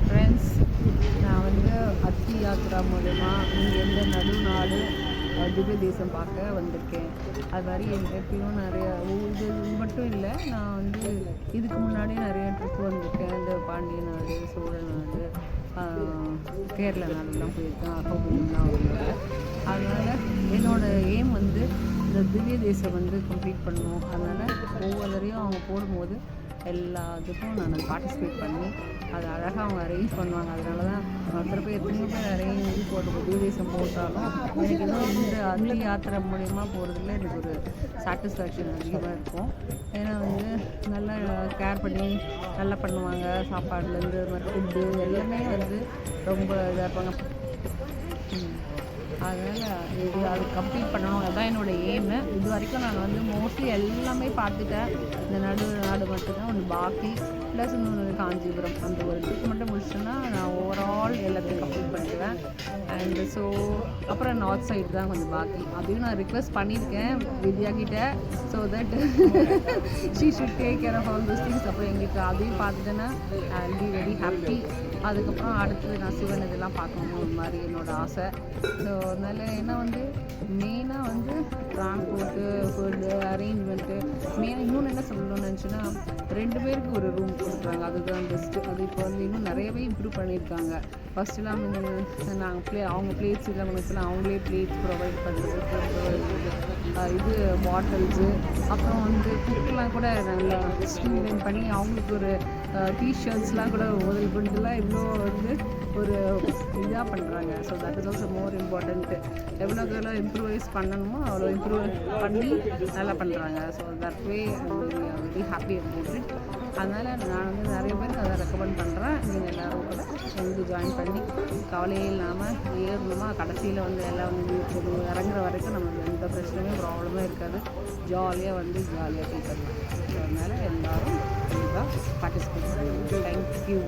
Friends நான் வந்து அத்தி யாத்ரா இங்கே எந்த நடுநாடு அஹ், திவ்ய தேசம் பார்க்க வந்திருக்கேன். அது மாதிரி எனக்கு எப்பயும் நிறைய இது மட்டும் இல்லை நான் வந்து இதுக்கு முன்னாடி நிறைய ட்ரிப் வந்திருக்கேன். இந்த பாண்டிய நாடு சோழ நாடு கேரள கேரளா நாடுலாம் போயிருக்கேன். அகோபுலாம் அவங்களோட அதனால் என்னோடய எய்ம் வந்து இந்த திவ்ய தேசம் வந்து கம்ப்ளீட் பண்ணணும். அதனால் ஒவ்வொரு தடவையும் அவங்க போடும்போது எல்லா இதுக்கும் நான் பார்ட்டிசிபேட் பண்ணி அது அழகாக அவங்க அரேஞ்ச் பண்ணுவாங்க. அதனால தான் மற்ற பேர் எத்தனையோ பேர் அரேஞ்ச் இது போட்டு திவ்ய போட்டாலும் எனக்கு ஏதோ இந்த அத்தி யாத்திரை மூலயமா போகிறதுல எனக்கு ஒரு சாட்டிஸ்ஃபேக்ஷன் அதிகமாக இருக்கும். ஏன்னா வந்து நல்லா கேர் பண்ணி நல்லா பண்ணுவாங்க. சாப்பாடுலேருந்து ஃபுட்டு எல்லாமே வந்து ரொம்ப இதாக இருப்பாங்க. ம். அதனால் இது அது கம்ப்ளீட் பண்ணணும். அதுதான் என்னோடய எய்மு இது வரைக்கும் நான் வந்து மோஸ்ட்லி எல்லாமே பார்த்துட்டேன். இந்த நடு நாடு மட்டும்தான் ஒன்று பாக்கி ப்ளஸ் இன்னொன்று காஞ்சிபுரம். அந்த ஒரு ட்ரிப் மட்டும் முடிச்சிட்டேன்னா நான் ஓவரால் எல்லாத்தையும் கம்ப்ளீட் பண்ணிடுவேன். அண்ட் ஸோ அப்புறம் நார்த் சைடு தான் கொஞ்சம் பாக்கி. அதையும் நான் ரிக்வெஸ்ட் பண்ணியிருக்கேன் வித்யா கிட்ட so that she should take care of all this things அப்புறம் எங்களுக்கு அதையும் பார்த்துட்டேன்னா ஐ பி வெரி ஹாப்பி அதுக்கப்புறம் அடுத்தது நான் சிவன் இதெல்லாம் பார்க்கணும் ஒரு மாதிரி என்னோட ஆசை. ஸோ அதனால் ஏன்னா வந்து மெயினாக வந்து ட்ரான்ஸ்போர்ட்டு ஃபுட்டு அரேஞ்ச்மெண்ட்டு மெயினாக இன்னொன்று என்ன சொல்லணும்னு நினச்சுன்னா ரெண்டு பேருக்கு ஒரு ரூம் கொடுக்குறாங்க. அதுதான் பெஸ்ட்டு அது இப்போ வந்து இன்னும் நிறையவே இம்ப்ரூவ் பண்ணியிருக்காங்க. ஃபஸ்ட்டுலாம் நாங்கள் ப்ளே அவங்க பிளேட்ஸ் இல்லை அவங்களே பிளேட்ஸ் ப்ரொவைட் பண்ணுறது இது பாட்டில்ஸு அப்புறம் வந்து குக்கெலாம் கூட நல்லா ஸ்ட்ரீம்லைன் பண்ணி அவங்களுக்கு ஒரு டிஷர்ட்ஸ்லாம் கூட முதல் கொண்டுலாம் இவ்வளோ வந்து ஒரு இதாக பண்ணுறாங்க so that is also more important எவ்வளோக்கு எவ்வளோ இம்ப்ரூவைஸ் பண்ணணுமோ அவ்வளோ இம்ப்ரூவ் பண்ணி நல்லா பண்ணுறாங்க so that way very happy about it அதனால் நான் வந்து நிறைய பேருக்கு அதை ரெக்கமெண்ட் பண்ணுறேன் நீங்கள் எல்லோரும் கூட வந்து ஜாயின் பண்ணி கவலையே இல்லாமல் ஏறணுமா கடைசியில் வந்து எல்லாம் வந்து இறங்குற வரைக்கும் நமக்கு எந்த பிரச்சனையும் ப்ராப்ளமே இருக்காது. ஜாலியாக வந்து ஜாலியாக ஃபீல் பண்ணலாம் அதனால் எல்லோரும் கண்டிப்பாக பார்ட்டிசிபேட் பண்ணுங்கள் தேங்க்யூ